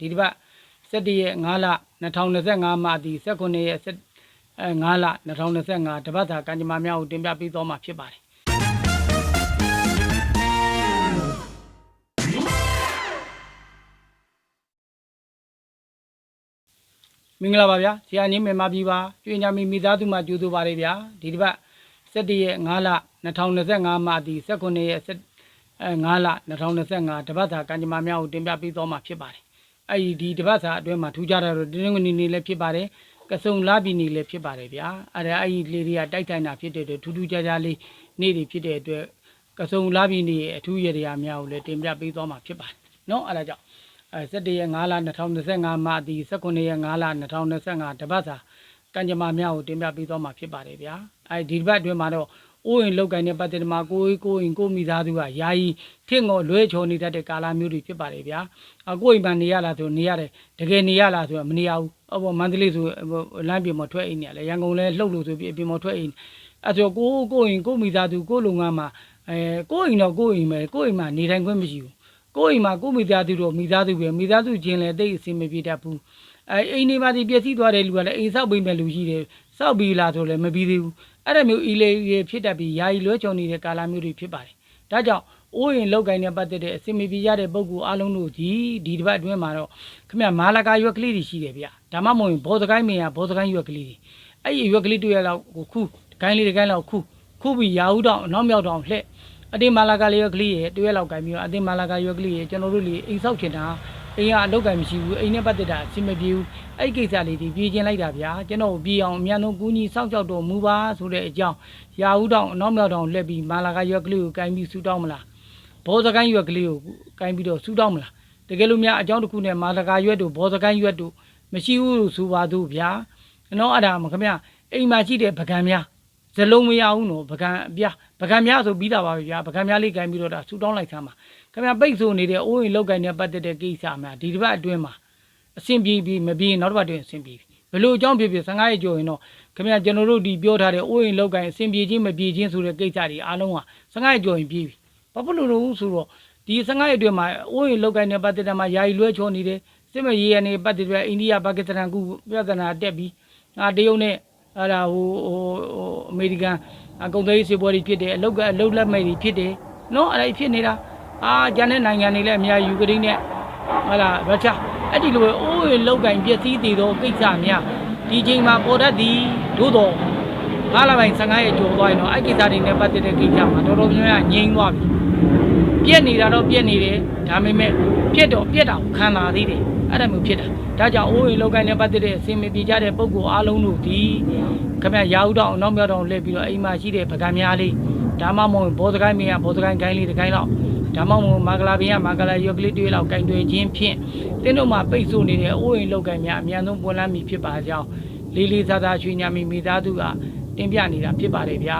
ဒီတစ်ပတ်17ရက်5လ2025မှာဒီ19ရက်5လ2025တပတ်သာကံကြမ္မာများကိုတင်ပြပေးသွားမှာဖြစ်ပါတယ်မင်္ဂလာပါဗျာဆရာကြီးမြန်မာပြည်ပါကျွေးညာမီမိသားစုမှာကြိုးဆိုပါရဗျာဒီတစ်ပတ်17ရက်5လ2025မှာဒီ19ရက်5လ2025တပတ်သာကံကြမ္မာများကိုတင်ပြပေးသွားမှာဖြစ်ပါတယ် အဲ့ဒီဒီတပတ်စာအတွင်းမှာထူးခြားတာတော့တင်းငွေနေနေလည်းဖြစ်ပါတယ်ကစုံလာပြီးနေလည်းဖြစ်ပါတယ်ဗျာအဲ့ဒါအဲ့ဒီလေတွေကတိုက်တိုင်းတာဖြစ်တဲ့အတွက်ထူးထူးခြားခြားလေးနေ့တွေဖြစ်တဲ့အတွက်ကစုံလာပြီးနေအထူးရတရားများကိုလည်းတင်ပြပေးသွားမှာဖြစ်ပါတယ်နော်အဲ့ဒါကြောင့်17ရက်5လ2025မှဒီ19ရက်5လ2025တပတ်စာကံကြမ္မာများကိုတင်ပြပေးသွားမှာဖြစ်ပါတယ်ဗျာအဲဒီတစ်ပတ်အတွင်းမှာတော့ အိုးရင်လောက်ကိုင်းတဲ့ပတ်သက်မှာကိုယ်ကိုယ်ရင်ကိုယ်မိသားစုကယာယီထင့်ငေါ်လွဲချော်နေတတ်တဲ့ကာလမျိုးတွေဖြစ်ပါတယ်ဗျာအကိုယ်အိမ်မှာနေရလားဆိုနေရတယ်တကယ်နေရလားဆိုတော့မနေရဘူးအပေါ်မန္တလေးဆိုလမ်းပြင်မှာထွက်အိမ်နေရလေရန်ကုန်လဲလှုပ်လို့ဆိုပြီးအပြင်မှာထွက်အိမ်အဲဆိုကိုယ်ကိုယ်ရင်ကိုယ်မိသားစုကိုယ်လုပ်ငန်းမှာအဲကိုယ်အိမ်တော့ကိုယ်အိမ်ပဲကိုယ်အိမ်မှာနေတိုင်းခွင့်မရှိဘူးကိုယ်အိမ်မှာကိုယ်မိသားစုတော့မိသားစုပဲမိသားစုချင်းလည်းတိတ်အဆင်မပြေတတ်ဘူးအဲအိမ်နေပါဒီပျက်စီးသွားတဲ့လူကလည်းအိမ်ဆောက်ပေးမဲ့လူရှိတယ်စောက်ပြီးလားဆိုလည်းမပြီးသေးဘူး အဲ့ဒါမျိုးအီလေရဖြစ်တတ်ပြီးယာယီလွဲချော်နေတဲ့ကာလမျိုးတွေဖြစ်ပါတယ်။ဒါကြောင့်အိုးရင်လောက်ကိုင်းနဲ့ပတ်သက်တဲ့အစီအမီပြရတဲ့ပုံကူအားလုံးတို့ဒီဒီတစ်ပတ်အတွင်းမှာတော့ခမမာလာကာရွက်ကလေးတွေရှိတယ်ဗျ။ဒါမှမဟုတ်ရင်ဘောစကိုင်းမင်းရဘောစကိုင်းရွက်ကလေးတွေအဲ့ဒီရွက်ကလေးတွေ့ရတော့ကိုခုဒကိုင်းလေးဒကိုင်းလောက်ခုခုပြီးရာဦးတောင်အနောက်မြောက်တောင်လှက်အတင်းမာလာကာလေးရွက်ကလေးရဲ့တွေ့ရလောက်ကိုင်းပြီးတော့အတင်းမာလာကာရွက်ကလေးရဲ့ကျွန်တော်တို့လေးအိမ်ဆောက်ချင်တာ အိမ်ကအလုပ်ကံမရှိဘူးအိမ်နဲ့ပတ်သက်တာအဆင်မပြေဘူးအဲ့ဒီကိစ္စလေးတွေပြေးချင်းလိုက်တာဗျာကျွန်တော်ပြေးအောင်အမြန်ဆုံးကူညီစောင့်ကြောက်တော်မူပါဆိုတဲ့အကြောင်းရာဦးတောင်အနောက်မြောက်တောင်လှည့်ပြီးမာလာကရွက်ကလေးကိုကင်ပြီးဆူတောင်းမလားဘောစကိုင်းရွက်ကလေးကိုကင်ပြီးတော့ဆူတောင်းမလားတကယ်လို့များအကြောင်းတစ်ခုနဲ့မာလာကရွက်တို့ဘောစကိုင်းရွက်တို့မရှိဘူးလို့ဆိုပါတော့ဗျာနော်အဲ့ဒါမှခင်ဗျအိမ်မှာရှိတဲ့ပကံများဇလုံးမရဘူးနော်ပကံအပြား ပကံများဆိုပြီးတာပါပဲဗျာပကံများလေးကင်ပြီးတော့ဒါဆူတောင်းလိုက်ဆမ်းပါခင်ဗျပိတ်ဆိုနေတဲ့အိုးရင်လောက်ကင်နဲ့ပတ်သက်တဲ့ကိစ္စများဒီတစ်ပတ်အတွင်းမှာအဆင်ပြေပြီးမပြေရင်နောက်တစ်ပတ်တွင်အဆင်ပြေပြီဘယ်လိုအကြောင်းဖြစ်ဖြစ်15ရက်ကျော်ရင်တော့ခင်ဗျာကျွန်တော်တို့ဒီပြောထားတဲ့အိုးရင်လောက်ကိုင်းအဆင်ပြေခြင်းမပြေခြင်းဆိုတဲ့ကိစ္စတွေအားလုံးဟာ15ရက်ကျော်ရင်ပြေပြီဘာဖြစ်လို့လဲဆိုတော့ဒီ15ရက်အတွင်းမှာအိုးရင်လောက်ကိုင်းနဲ့ပတ်သက်တဲ့မှာယာယီလွဲချောနေတယ်စစ်မရေးရနေပတ်သက်တဲ့အိန္ဒိယပါကစ္စတန်ကူပြဿနာတက်ပြီးအာတရုတ်နဲ့အဲ့ဒါဟိုဟိုအမေရိကန် အကုန်သေးစေပွဲတွေဖြစ်တယ်အလုတ်ကအလုတ်လက်မဲ့တွေဖြစ်တယ်နော်အဲ့ဒါဖြစ်နေတာအာဂျန်တဲ့နိုင်ငံတွေလည်းအများယူကရိန်းနဲ့ဟုတ်လားရုရှားအဲ့ဒီလိုပဲအိုးရလောက်ကင်ပျက်စီးတည်သောကိစ္စများဒီချိန်မှာပေါ်တတ်သည်သို့တော့ငါးလပိုင်း15ရက်ကျော်သွားရင်တော့အဲ့ကိစ္စတွေနဲ့ပတ်သက်တဲ့ကိစ္စမှာတော်တော်များများငြိမ်းသွားပြီပြက်နေတာတော့ပြက်နေတယ်ဒါပေမဲ့ပြက်တော့ပြက်တာကိုခံလာသေးတယ် အဲ့ဒါမျိုးဖြစ်တာဒါကြောင့်အိုးရလောက်ကင်နဲ့ပတ်သက်တဲ့အစင်မပြေကြတဲ့ပုံကိုအားလုံးတို့ဒီခင်ဗျရာဦးတောင်အနောက်မြောက်တောင်လှည့်ပြီးတော့အိမ်မှာရှိတဲ့ပကံများလေးဒါမှမဟုတ်ဘောစကိုင်းမင်းကဘောစကိုင်းဂိုင်းလေးတစ်ဂိုင်းလောက်ဒါမှမဟုတ်မာကလာဘင်းကမာကလာရွက်ကလေးတွေးလောက်ကင်တွေခြင်းဖြင့်တင်းတို့မှာပိတ်ဆို့နေတဲ့အိုးအိမ်လောက်ကင်များအများဆုံးပွင့်လန်းမိဖြစ်ပါကြောင်းလေးလေးစားစားချွေညာမိမိသားစုကတင်ပြနေတာဖြစ်ပါတယ်ဗျာ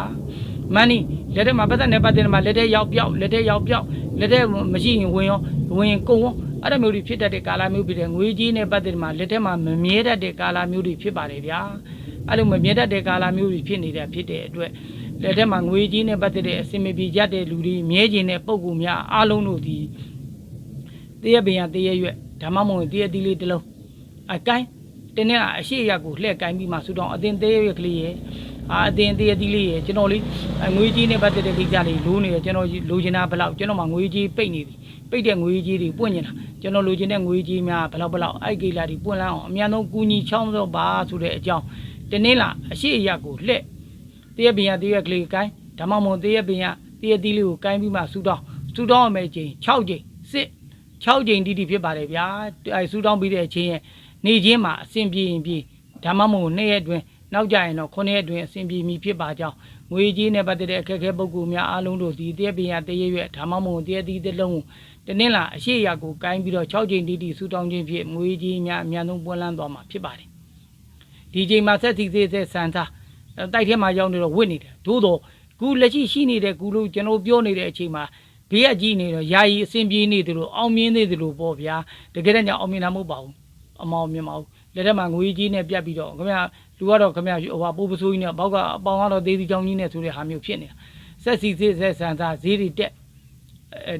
မန်နီလက်ထက်မှာပတ်သက်နေပတ်သက်နေမှာလက်ထက်ရောက်ပြောက်လက်ထက်ရောက်ပြောက်လက်ထက်မရှိရင်ဝင်ရောဝင်ရင်ကုန်ရော အဲ့ဒါမျိုးတွေဖြစ်တတ်တဲ့ကာလမျိုးဖြစ်တဲ့ငွေကြီးနဲ့ပတ်သက်နေမှာလက်ထက်မှာမမြဲတတ်တဲ့ကာလမျိုးတွေဖြစ်ပါတယ်ဗျာအဲ့လိုမမြဲတတ်တဲ့ကာလမျိုးတွေဖြစ်နေတဲ့ဖြစ်တဲ့အတွက်လက်ထက်မှာငွေကြီးနဲ့ပတ်သက်တဲ့အစင်မပြေကြတဲ့လူတွေမြဲကျင်တဲ့ပုံကူများအားလုံးတို့ဒီတရက်ပင်ရတရက်ရွက်ဓမ္မမုံတရက်တီးလေးတစ်လုံးအကိုင်းတင်းနဲ့အရှိရက်ကိုလှည့်ကိုင်းပြီးမှဆူတောင်းအတင်တရက်ရွက်ကလေးရဲ့အာအတင်တရက်တီးလေးရဲ့ကျွန်တော်လေးငွေကြီးနဲ့ပတ်သက်တဲ့ကိစ္စတွေလိုးနေတယ်ကျွန်တော်လိုချင်တာဘယ်လောက်ကျွန်တော်မှငွေကြီးပိတ်နေပြီ ပိတ်တဲ့ငွေကြီးတွေပွင့်နေတာကျွန်တော်လိုချင်တဲ့ငွေကြီးများဘယ်လောက်ဘယ်လောက်အဲ့ကိလာတွေပွင့်လန်းအောင်အများဆုံးကူညီချောင်းစောပါဆိုတဲ့အကြောင်းတင်းနဲ့လားအရှိရက်ကိုလှည့်တရက်ပင်ရတရက်ကလေးကိုင်းဒါမှမဟုတ်တရက်ပင်ရတရက်တီးလေးကိုကိုင်းပြီးမှဆူတောင်းဆူတောင်းရမယ့်ချိန်6ချိန်စစ်6ချိန်တိတိဖြစ်ပါတယ်ဗျာအဲဆူတောင်းပြီးတဲ့အချိန်ရဲ့နေချင်းမှာအဆင်ပြေရင်ပြေဒါမှမဟုတ်2ရက်အတွင်းနောက်ကြရင်တော့9ရက်အတွင်းအဆင်ပြေမည်ဖြစ်ပါကြောင်းငွေကြီးနဲ့ပတ်သက်တဲ့အခက်အခဲပုဂ္ဂိုလ်များအားလုံးတို့ဒီတရက်ပင်ရတရက်ရွက်ဒါမှမဟုတ်တရက်တီးတစ်လုံးကို တနင်္လာအရှိရကိုကိုင်းပြီးတော့6ချိန်တိတိဆူတောင်းခြင်းဖြင့်ငွေကြီးများအများဆုံးပွင့်လန်းသွားမှာဖြစ်ပါတယ်ဒီချိန်မှာဆက်စီသေးသေးဆန်သားတိုက်ထဲမှာရောက်နေတော့ဝစ်နေတယ်သို့တော့ခုလက်ရှိရှိနေတဲ့ကူလို့ကျွန်တော်ပြောနေတဲ့အချိန်မှာဘေးကကြီးနေတော့ယာယီအဆင်ပြေနေတယ်လို့အောင်မြင်နေတယ်လို့ပေါ့ဗျာတကယ်တော့ညအောင်မြင်တာမဟုတ်ပါဘူးအမောင်မြင်ပါဘူးလက်ထက်မှာငွေကြီးနဲ့ပြတ်ပြီးတော့ခင်ဗျာလူကတော့ခင်ဗျာဟိုဟာပိုးပစိုးကြီးနဲ့ဘောက်ကအပေါင်ကတော့သေးသေးချောင်းကြီးနဲ့ဆိုတဲ့ဟာမျိုးဖြစ်နေတာဆက်စီစစ်ဆက်ဆန်သားဈေးတွေတက်အဲ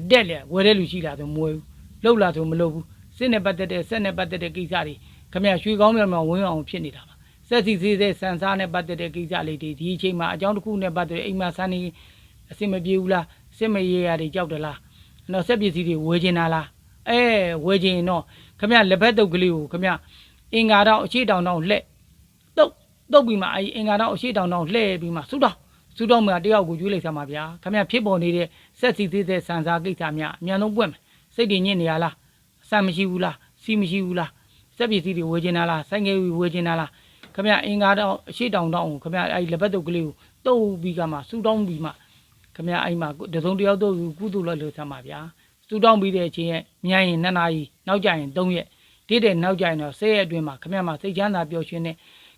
တက်လေဝယ်တဲ့လူရှိလားဆိုမဝယ်ဘူးလှုပ်လာဆိုမလှုပ်ဘူးစစ်နဲ့ပတ်သက်တဲ့ဆက်နဲ့ပတ်သက်တဲ့ကိစ္စတွေခမရရွှေကောင်းမြောင်မြောင်ဝင်းအောင်ဖြစ်နေတာပါဆက်စီစီတဲ့စံစားနဲ့ပတ်သက်တဲ့ကိစ္စလေးတွေဒီအချိန်မှာအကြောင်းတစ်ခုနဲ့ပတ်သက်တဲ့အိမ်မှာဆန်းနေအဆင်မပြေဘူးလားစစ်မရေရတွေကြောက်တယ်လားနော်ဆက်ပစ္စည်းတွေဝယ်ချင်တာလားအဲဝယ်ချင်ရင်တော့ခမရလက်ဖက်တုပ်ကလေးကိုခမရအင်္ဂါတော့အခြေတောင်တော့လှက်တုပ်တုပ်ပြီးမှအဲဒီအင်္ဂါတော့အခြေတောင်တော့လှည့်ပြီးမှဆူတော့ ဆူတော့မှတယောက်ကိုကျွေးလိုက်စမ်းပါဗျာခမရဖြစ်ပေါ်နေတဲ့ဆက်စီသေးတဲ့စံစားကိစ္စများအမြန်ဆုံးပွင့်မယ်စိတ်တည်ညစ်နေရလားအဆန်မရှိဘူးလားစီမရှိဘူးလားစက်ပစ္စည်းတွေဝယ်ချင်တာလားဆိုင်ငယ်ဝယ်ချင်တာလားခမရအင်္ဂါတော့အရှိတောင်တော့ခမရအဲဒီလက်ဖက်တုပ်ကလေးကိုတုပ်ပြီးကမှဆူတော့ပြီးမှခမရအဲ့မှာတစုံတစ်ယောက်တော့ကုသိုလ်လို့လို့ဆမ်းပါဗျာစူတောင်းပြီးတဲ့အချိန်ရဲ့မြန်ရင်2နာရီနောက်ကျရင်3ရက်ဒီတဲ့နောက်ကျရင်တော့10ရက်အတွင်းမှာခမရမှာစိတ်ချမ်းသာပျော်ရွှင်တဲ့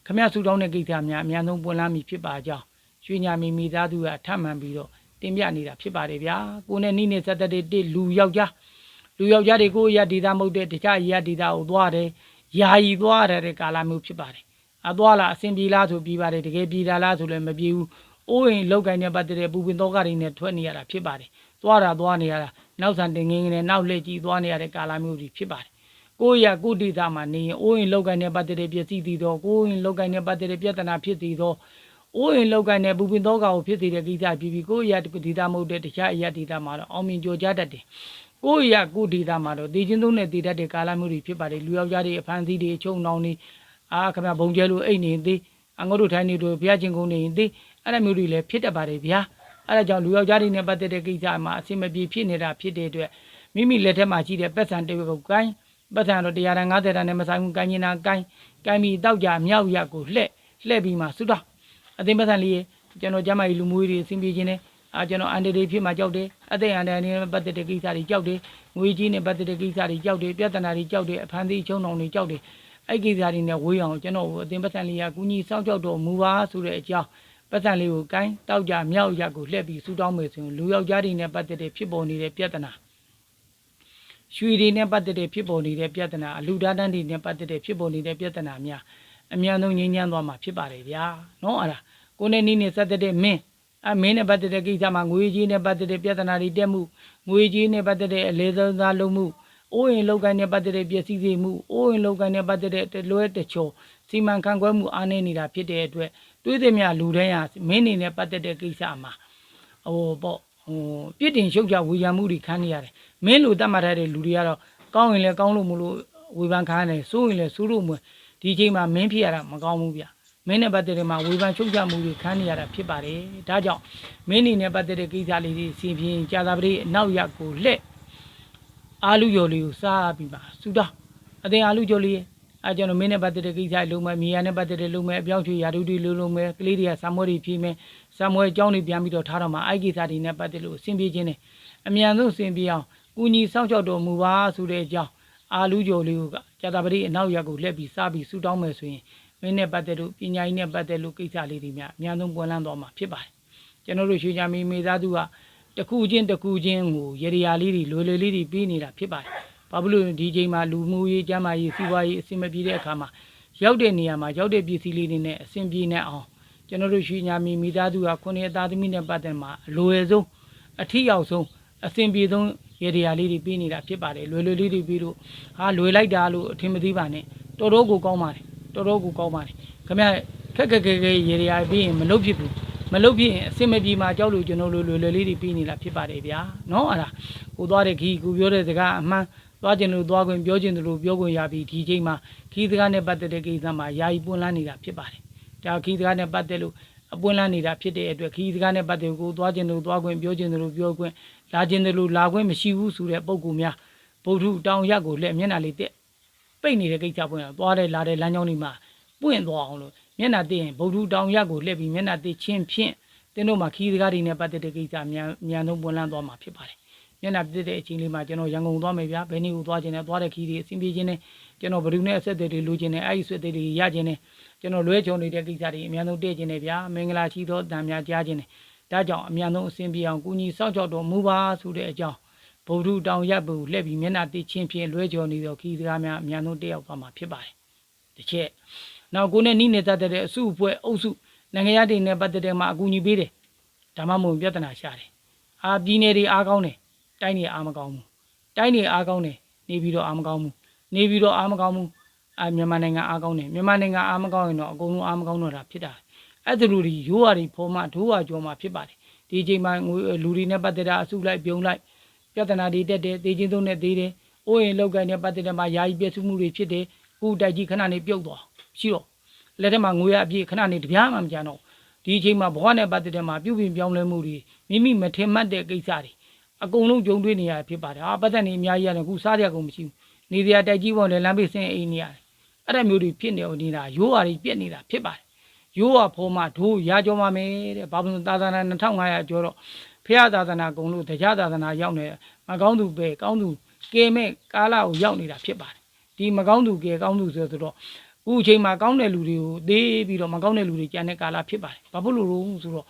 ခမရစူတောင်းတဲ့ကိစ္စများအများဆုံးပွင့်လန်းပြီဖြစ်ပါကြောင်း ရွှေညာမီမိသားစုကထပ်မံပြီးတော့တင်ပြနေတာဖြစ်ပါတယ်ဗျာကိုနဲ့နိနဲ့ဆက်သက်တဲ့တစ်လူယောက်ျားလူယောက်ျားတွေကိုရဒေတာမဟုတ်တဲ့တခြားရဒေတာကိုသွားတယ်ယာယီသွားရတဲ့ကာလမျိုးဖြစ်ပါတယ်အသွားလားအဆင်ပြေလားဆိုပြီးပါတယ်တကယ်ပြေတာလားဆိုလည်းမပြေဘူးအိုးရင်လောက်ကင်နဲ့ပတ်သက်တဲ့ပူပင်တော့ကတွေနဲ့ထွက်နေရတာဖြစ်ပါတယ်။သွားတာသွားနေရတာနောက်ဆန်တင်ငင်းငင်းနဲ့နောက်လှည့်ကြည့်သွားနေရတဲ့ကာလမျိုးတွေဖြစ်ပါတယ်။ကိုယ့်ရကိုယ့်ဒေသမှာနေရင်အိုးရင်လောက်ကင်နဲ့ပတ်သက်တဲ့ပစ္စည်းတည်တော့ကိုယ်ရင်လောက်ကင်နဲ့ပတ်သက်တဲ့ပြဿနာဖြစ်တည်တော့ အိုးရင်လောက်ကင်နဲ့ပူပင်တော့ကကိုဖြစ်တည်တဲ့ကိစ္စပြည်ပြီးကိုယ့်ရဒေသမဟုတ်တဲ့တခြားအရာဒေသမှာတော့အောင်မြင်ကြကြတတ်တယ်။ကိုယ့်ရကိုယ့်ဒေသမှာတော့တည်ချင်းသုံးနဲ့တည်တတ်တဲ့ကာလမျိုးတွေဖြစ်ပါတယ်လူယောက်ျားတွေအဖမ်းဆီးတွေအချုံနှောင်းတွေအာခင်ဗျာဘုံကျဲလို့အိတ်နေသေးအငုတ်တို့ထိုင်းနေတို့ဘုရားချင်းကုန်းနေရင်သေးအဲ့ဒါမျိုးတွေလည်းဖြစ်တတ်ပါတယ်ဗျာအဲ့ဒါကြောင့်လူယောက်ျားတွေနဲ့ပတ်သက်တဲ့ကိစ္စမှာအဆင်မပြေဖြစ်နေတာဖြစ်တဲ့အတွက်မိမိလက်ထက်မှာရှိတဲ့ပတ်စံတွေကိုကိုင်းပတ်စံတော့တရားတန်50တန်နဲ့မဆိုင်ဘူးကိုင်းနေတာကိုင်းကိုင်းပြီးတောက်ကြမြောက်ရက်ကိုလှက်လှက်ပြီးမှသုတော့ အသိပတ်စံလေးကျွန်တော်ကျမကြီးလူမျိုးတွေအဆင်ပြေခြင်းနဲ့အာကျွန်တော်အန်တရီဖြစ်မှကြောက်တယ်အသိအန်တရီနဲ့ပတ်သက်တဲ့ကိစ္စတွေကြောက်တယ်ငွေကြီးနဲ့ပတ်သက်တဲ့ကိစ္စတွေကြောက်တယ်ပြဿနာတွေကြောက်တယ်အဖန်သီးချုံအောင်တွေကြောက်တယ်အဲ့ကိစ္စတွေနဲ့ဝေးအောင်ကျွန်တော်အသိပတ်စံလေးကကူညီစောင့်ကြောက်တော်မူပါဆိုတဲ့အကြောင်းပတ်စံလေးကိုကိုင်းတောက်ကြမြောက်ရက်ကိုလှက်ပြီးဆူတောင်းမယ်ဆိုရင်လူယောက်ျားတွေနဲ့ပတ်သက်တဲ့ဖြစ်ပေါ်နေတဲ့ပြဿနာရွှေတွေနဲ့ပတ်သက်တဲ့ဖြစ်ပေါ်နေတဲ့ပြဿနာအလူဒါတန်းတွေနဲ့ပတ်သက်တဲ့ဖြစ်ပေါ်နေတဲ့ပြဿနာများ အများဆုံးငြိမ်းချမ်းသွားမှာဖြစ်ပါတယ်ဗျာနော်အဲ့ဒါကိုနေနီးနဲ့ဆက်သက်တဲ့မင်းအမင်းနဲ့ပတ်သက်တဲ့ကိစ္စမှာငွေကြီးနဲ့ပတ်သက်တဲ့ပြဿနာတွေတက်မှုငွေကြီးနဲ့ပတ်သက်တဲ့အလေသုံးစားလုံးမှုအိုးရင်လောက်ကိုင်းနဲ့ပတ်သက်တဲ့ပျက်စီးစေမှုအိုးရင်လောက်ကိုင်းနဲ့ပတ်သက်တဲ့တလွဲတချို့စီမံခန့်ခွဲမှုအားနည်းနေတာဖြစ်တဲ့အတွက်တွေးသည်များလူတိုင်းဟာမင်းနေနဲ့ပတ်သက်တဲ့ကိစ္စမှာဟိုပေါ့ဟိုပြစ်တင်ရှုပ်ချဝေယံမှုတွေခံနေရတယ်မင်းလိုတတ်မှတ်ထားတဲ့လူတွေကတော့ကောင်းရင်လည်းကောင်းလို့မလို့ဝေဖန်ခံရတယ်စိုးရင်လည်းစိုးလို့မ ဒီချိန်မှာမင်းဖြစ်ရတာမကောင်းဘူးဗျမင်းနဲ့ပတ်သက်တဲ့မှာဝေဖန်ရှုပ်ချမှုတွေခံနေရတာဖြစ်ပါတယ်ဒါကြောင့်မင်းနေနဲ့ပတ်သက်တဲ့ကိစ္စလေးတွေစီပြင်းကြာသာပတိအနောက်ရက်ကိုလှက်အာလူယော်လေးကိုစားပြီးပါစူတော့အတင်အာလူကျော်လေးရဲ့အဲကျွန်တော်မင်းနဲ့ပတ်သက်တဲ့ကိစ္စလုံးမဲ့မြေယာနဲ့ပတ်သက်တဲ့လုံးမဲ့အပြောင်းချွေယာဒုတိလုံးလုံးမဲ့ကလေးတွေကစာမွဲတွေဖြေးမဲ့စာမွဲအကြောင်းတွေပြန်ပြီးတော့ထားတော့မှအိုက်ကိစ္စတွေနဲ့ပတ်သက်လို့အဆင်ပြေခြင်းနဲ့အမြန်ဆုံးအဆင်ပြေအောင်ကူညီစောင့်ရှောက်တော်မူပါဆိုတဲ့အကြောင်း အာလူကျော်လေးကကြာတာပတိအနောက်ရက်ကိုလှက်ပြီးစားပြီးဆူတောင်းမယ်ဆိုရင်မင်းနဲ့ပတ်သက်လို့ပညာရေးနဲ့ပတ်သက်လို့ကိစ္စလေးတွေများအများဆုံးပွင့်လန်းသွားမှာဖြစ်ပါတယ်ကျွန်တော်တို့ရွှေချာမီမေသားသူကတစ်ခုချင်းတစ်ခုချင်းကိုရေရာလေးတွေလွယ်လွယ်လေးတွေပြီးနေတာဖြစ်ပါတယ်ဘာဖြစ်လို့ဒီချိန်မှာလူမှုရေးကျန်းမာရေးစီးပွားရေးအဆင်မပြေတဲ့အခါမှာရောက်တဲ့နေရာမှာရောက်တဲ့ပစ္စည်းလေးတွေနဲ့အဆင်ပြေနေအောင်ကျွန်တော်တို့ရွှေညာမီမိသားစုကခုနှစ်အသားသမီးနဲ့ပတ်သက်မှာအလိုအဆုံးအထီရောက်ဆုံးအဆင်ပြေဆုံး ရေရာလေးတွေပြီးနေတာဖြစ်ပါတယ်လွယ်လွယ်လေးတွေပြီးလို့ဟာလွယ်လိုက်တာလို့အထင်မသေးပါနဲ့တော်တော်ကိုကောင်းပါတယ်တော်တော်ကိုကောင်းပါတယ်ခင်ဗျခက်ခက်ခဲခဲရေရာပြီးရင်မလုပ်ဖြစ်ဘူးမလုပ်ဖြစ်ရင်အဆင်မပြေမှာကြောက်လို့ကျွန်တော်တို့လွယ်လွယ်လေးတွေပြီးနေတာဖြစ်ပါတယ်ဗျာနော်အဲ့ဒါကိုသွားတဲ့ခီးကိုပြောတဲ့စကားအမှန်သွားခြင်းလို့သွားခွင့်ပြောခြင်းလို့ပြောခွင့်ရပြီးဒီချိန်မှာခီးစကားနဲ့ပတ်သက်တဲ့ကိစ္စမှာယာယီပွင့်လန်းနေတာဖြစ်ပါတယ်ဒါခီးစကားနဲ့ပတ်သက်လို့အပွင့်လန်းနေတာဖြစ်တဲ့အတွက်ခီးစကားနဲ့ပတ်သက်ကိုသွားခြင်းလို့သွားခွင့်ပြောခြင်းလို့ပြောခွင့် လာခြင်းလို့လာခွင့်မရှိဘူးဆိုတဲ့ပုံကူများဗုဒ္ဓတောင်ရက်ကိုလက်မျက်နှာလေးတက်ပိတ်နေတဲ့ကိစ္စပွင့်သွားတယ်လာတယ်လမ်းကြောင်းတွေမှာပွင့်သွားအောင်လို့မျက်နှာတက်ရင်ဗုဒ္ဓတောင်ရက်ကိုလက်ပြီးမျက်နှာတက်ချင်းဖြင့်တင်းတို့မှာခီးစကားတွေနဲ့ပတ်သက်တဲ့ကိစ္စမြန်မြန်ဆုံးပွင့်လန်းသွားမှာဖြစ်ပါတယ်မျက်နှာပြတဲ့အချိန်လေးမှာကျွန်တော်ရန်ကုန်သွားမယ်ဗျာဘယ်နည်းကိုသွားခြင်းနဲ့သွားတဲ့ခီးတွေအဆင်ပြေခြင်းနဲ့ကျွန်တော်ဘယ်သူနဲ့အဆက်အသွယ်တွေလိုချင်တယ်အဲ့ဒီဆွေတွေတွေရခြင်းနဲ့ကျွန်တော်လွဲချုံနေတဲ့ကိစ္စတွေအများဆုံးတည့်ခြင်းနဲ့ဗျာမင်္ဂလာရှိသောတန်များကြားခြင်းနဲ့ ဒါကြောင့်အများဆုံးအဆင်ပြေအောင်ကုညီစောင့်ကြောက်တော်မူပါဆိုတဲ့အကြောင်းဗုဒ္ဓတောင်ရပ်ဘူးလက်ပြီးမျက်နှာတိချင်းဖြင့်လွဲချုံနေသောခီးစကားများအများဆုံးတက်ရောက်သွားမှာဖြစ်ပါတယ်တစ်ချက်နောက်ကိုနဲ့နိနေတတ်တဲ့အစုအဖွဲ့အုပ်စုနိုင်ငံရတွေနဲ့ပတ်သက်တဲ့မှာအကူအညီပေးတယ်ဒါမှမဟုတ်ပြဿနာရှာတယ်အာပြည်နယ်တွေအားကောင်းတယ်တိုင်းတွေအားမကောင်းဘူးတိုင်းတွေအားကောင်းတယ်နေပြီးတော့အားမကောင်းဘူးနေပြီးတော့အားမကောင်းဘူးအာမြန်မာနိုင်ငံအားကောင်းတယ်မြန်မာနိုင်ငံအားမကောင်းရင်တော့အကုန်လုံးအားမကောင်းတော့တာဖြစ်တာ အဲ့ဒါလူတွေရိုးရာတွေဖော်မှဒိုးဝါကြောမှဖြစ်ပါတယ်ဒီအချိန်မှာငွေလူတွေနဲ့ပတ်သက်တာအစုလိုက်ပြုံလိုက်ပြဿနာတွေတက်တယ်တေချင်းသုံးနဲ့သေးတယ်အိုးရင်လောက်ကန်နဲ့ပတ်သက်တဲ့မှာယာယီပြည့်စုံမှုတွေဖြစ်တယ်ခုတိုက်ကြီးခဏနေပြုတ်သွားရှိတော့လက်ထက်မှာငွေရအပြည့်ခဏနေတပြားမှမကြံတော့ဒီအချိန်မှာဘဝနဲ့ပတ်သက်တဲ့မှာပြုပြင်ပြောင်းလဲမှုတွေမိမိမထင်မှတ်တဲ့ကိစ္စတွေအကုန်လုံးကြုံတွေ့နေရဖြစ်ပါတယ်ဟာပတ်သက်နေအများကြီးရတယ်ခုစားရကုန်မရှိဘူးနေစရာတိုက်ကြီးပေါ်နဲ့လမ်းဘေးဆင်းအိမ်နေရတယ်အဲ့ဒါမျိုးတွေဖြစ်နေနေတာရိုးရာတွေပြက်နေတာဖြစ်ပါတယ် ရိုးရာဖော်မှဒိုးရာကြောမှာမယ်တဲ့ဘာလို့သာသနာ2500ကျော်တော့ဖះသာသနာကုံလို့တရားသာသနာရောက်နေမကောင်းသူပဲကောင်းသူကဲမဲ့ကာလကိုရောက်နေတာဖြစ်ပါတယ်ဒီမကောင်းသူကဲကောင်းသူဆိုတော့အခုအချိန်မှာကောင်းတဲ့လူတွေကိုသေးပြီးတော့မကောင်းတဲ့လူတွေကြံတဲ့ကာလဖြစ်ပါတယ်ဘာဖြစ်လို့လို့ဆိုတော့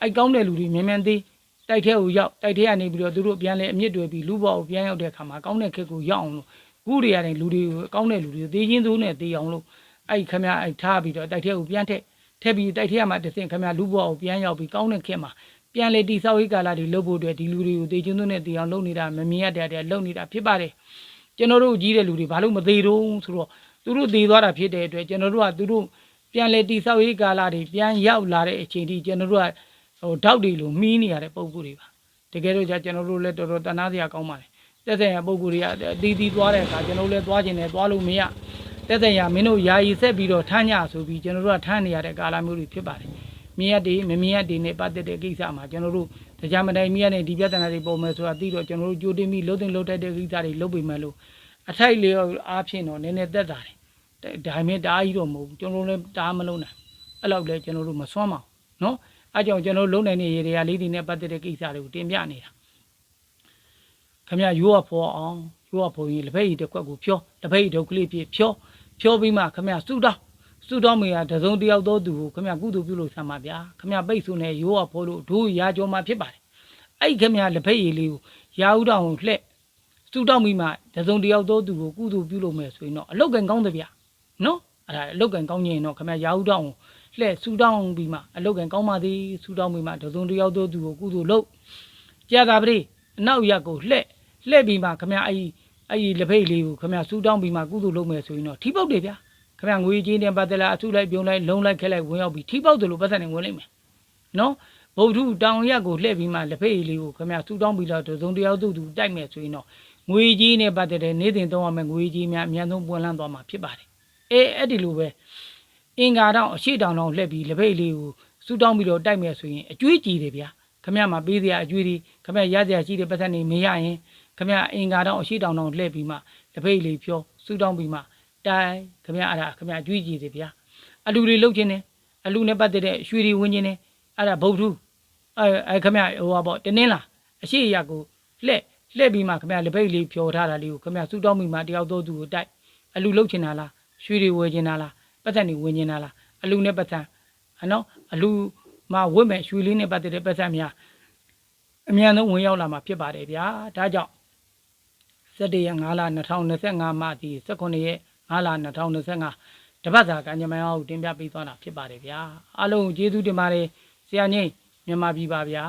အဲ့ကောင်းတဲ့လူတွေမြန်မြန်သေးတိုက်ထဲကိုရောက်တိုက်ထဲကနေပြီးတော့သူတို့ပြန်လဲအမြင့်တွေပြီးလူဘောကိုပြန်ရောက်တဲ့အခါမှာကောင်းတဲ့ခက်ကိုရောက်အောင်လို့ခုတွေရတယ်လူတွေကိုကောင်းတဲ့လူတွေသေချင်းသိုးနဲ့သေအောင်လို့အဲ့ခမအဲ့ထားပြီးတော့တိုက်ထဲကိုပြန်ထက် ထက်ပြီးတိုက်ထဲမှာတစ်စင်ခမလူဘောကိုပြန်ရောက်ပြီးကောင်းတဲ့ခက်မှာပြန်လေတိဆောက်ရေးကာလတွေလုပ်ဖို့အတွက်ဒီလူတွေကိုသေချင်းသိုးနဲ့သေအောင်လုပ်နေတာမမြင်ရတဲ့တဲ့လုပ်နေတာဖြစ်ပါတယ်ကျွန်တော်တို့ကြီးတဲ့လူတွေဘာလို့မသေးတော့ဆိုတော့သူတို့သေသွားတာဖြစ်တဲ့အတွက်ကျွန်တော်တို့ကသူတို့ပြန်လေတိဆောက်ရေးကာလတွေပြန်ရောက်လာတဲ့အချိန်ထိကျွန်တော်တို့ကဟိုဓာတ်တွေလိုမီးနေရတဲ့ပုံကူတွေပါတကယ်လို့じゃကျွန်တော်တို့လည်းတော်တော်တနာစရာကောင်းပါတယ်တက်တဲ့ရပုံကူတွေကအသီးသီးသွားတဲ့အခါကျွန်တော်တို့လည်းသွားခြင်းနဲ့သွားလို့မရ တက်တဲ့ရမင်းတို့ယာယီဆက်ပြီးတော့ထမ်းကြဆိုပြီးကျွန်တော်တို့ကထမ်းနေရတဲ့ကာလမျိုးတွေဖြစ်ပါတယ်မြင်ရတဲ့မမြင်ရတဲ့နဲ့ပတ်သက်တဲ့ကိစ္စမှာကျွန်တော်တို့တရားမတိုင်မြင်ရတဲ့ဒီပြဿနာတွေပုံမဲ့ဆိုတာသိတော့ကျွန်တော်တို့ကြိုတင်ပြီးလှုပ်တင်လှုပ်တတ်တဲ့ကိစ္စတွေလုပ်ပေမဲ့လို့အထိုက်လေအားဖြင့်တော့နည်းနည်းသက်သာတယ်ဒါပေမဲ့တားကြီးတော့မဟုတ်ဘူးကျွန်တော်တို့လည်းတားမလုံးနိုင်အဲ့လောက်လည်းကျွန်တော်တို့မစွမ်းပါဘူးနော်အဲကြောင့်ကျွန်တော်လုံးနိုင်တဲ့ရေတွေကလေးတွေနဲ့ပတ်သက်တဲ့ကိစ္စတွေကိုတင်ပြနေတာခမရရိုးရဖောအောင်ရိုးရဖောရင်လက်ဖက်ရည်တစ်ခွက်ကိုဖြောလက်ဖက်ရည်ဒုတ်ကလေးပြဖြော ဖြောပြီးမှခမရစုတောင်းစုတောင်းမေကတစုံတယောက်သောသူကိုခမရကုသိုလ်ပြုလို့ဆံပါဗျာခမရပိတ်ဆိုနေရိုးရဖောလို့ဒိုးရာကြောမှာဖြစ်ပါတယ်အဲ့ခမရလက်ဖက်ရည်လေးကိုရာဥတောင်ကိုလှဲ့စုတောင်းပြီးမှတစုံတယောက်သောသူကိုကုသိုလ်ပြုလို့မယ်ဆိုရင်တော့အလုတ်ကန်ကောင်းတယ်ဗျာနော်အဲ့ဒါအလုတ်ကန်ကောင်းရင်တော့ခမရရာဥတောင်ကိုလှဲ့ဆူတောင်းပြီးမှအလုတ်ကန်ကောင်းပါသည်ဆူတောင်းပြီးမှတစုံတစ်ယောက်သောသူကိုကုသိုလ်လုပ်ကြာတာပရိအနောက်ရက်ကိုလှဲ့လှဲ့ပြီးမှခမအဲ့ဒီ အဲ့ဒီလက်ဖိတ်လေးကိုခမဆူတောင်းပြီးမှကုသိုလ်လုပ်မယ်ဆိုရင်တော့ထိပေါက်တယ်ဗျာခမငွေကြီးနဲ့ပတ်သက်လာအထုလိုက်ပြုံးလိုက်လုံလိုက်ခဲလိုက်ဝင်ရောက်ပြီးထိပေါက်တယ်လို့ပတ်သက်နေဝင်လိမ့်မယ်နော်ဗုဒ္ဓတောင်ရက်ကိုလှဲ့ပြီးမှလက်ဖိတ်လေးကိုခမဆူတောင်းပြီးတော့တစုံတစ်ယောက်သူသူတိုက်မယ်ဆိုရင်တော့ငွေကြီးနဲ့ပတ်သက်တဲ့နေ့စဉ်သုံးရမယ့်ငွေကြီးများအများဆုံးပွင့်လန်းသွားမှာဖြစ်ပါတယ်အေးအဲ့ဒီလိုပဲအင်္ဂါတောင်အရှိတောင်တောင်လှက်ပြီးလက်ဖိတ်လေးကိုစူတောင်းပြီးတော့တိုက်မယ်ဆိုရင်အကျွေးကြည်တယ်ဗျာခမရမှာပေးစရာအကျွေးတွေခမရရစရာရှိတဲ့ပတ်သက်နေမရရင် ခမရအင်္ဂါတောင်အရှိတောင်တောင်လှက်ပြီးမှလက်ဖိတ်လေးဖြောစူတောင်းပြီးမှတိုက်ခမရအဲ့ဒါခမရအကျွေးကြည်တယ်ဗျာအလူတွေလှုပ်ခြင်းနဲ့အလူနဲ့ပတ်သက်တဲ့ရွှေတွေဝင်ခြင်းနဲ့အဲ့ဒါဗုဒ္ဓအဲအဲခမရဟိုပါပေါ့တင်းင်းလားအရှိရကိုလှက်လှက်ပြီးမှခမရလက်ဖိတ်လေးဖြောထားတာလေးကိုခမရစူတောင်းပြီးမှတယောက်တော့သူကိုတိုက်အလူလှုပ်ခြင်းလားရွှေတွေဝယ်ခြင်းလားပတ်သက်နေဝင်နေတာလားအလူနဲ့ပတ်သက်ဟနော်အလူမှာဝတ်မဲ့ရွှေလေးနဲ့ပတ်သက်တဲ့ပတ်သက်များအမြန်ဆုံးဝင်ရောက်လာမှာဖြစ်ပါတယ်ဗျာဒါကြောင့် 17ရက်5လ2025မှဒီ19ရက်5လ2025တပတ်စာကံကြမ္မာကိုတင်ပြပေးသွားတာဖြစ်ပါတယ်ဗျာအားလုံးကျေးဇူးတင်ပါတယ်ဆရာကြီးမြန်မာပြည်ပါဗျာ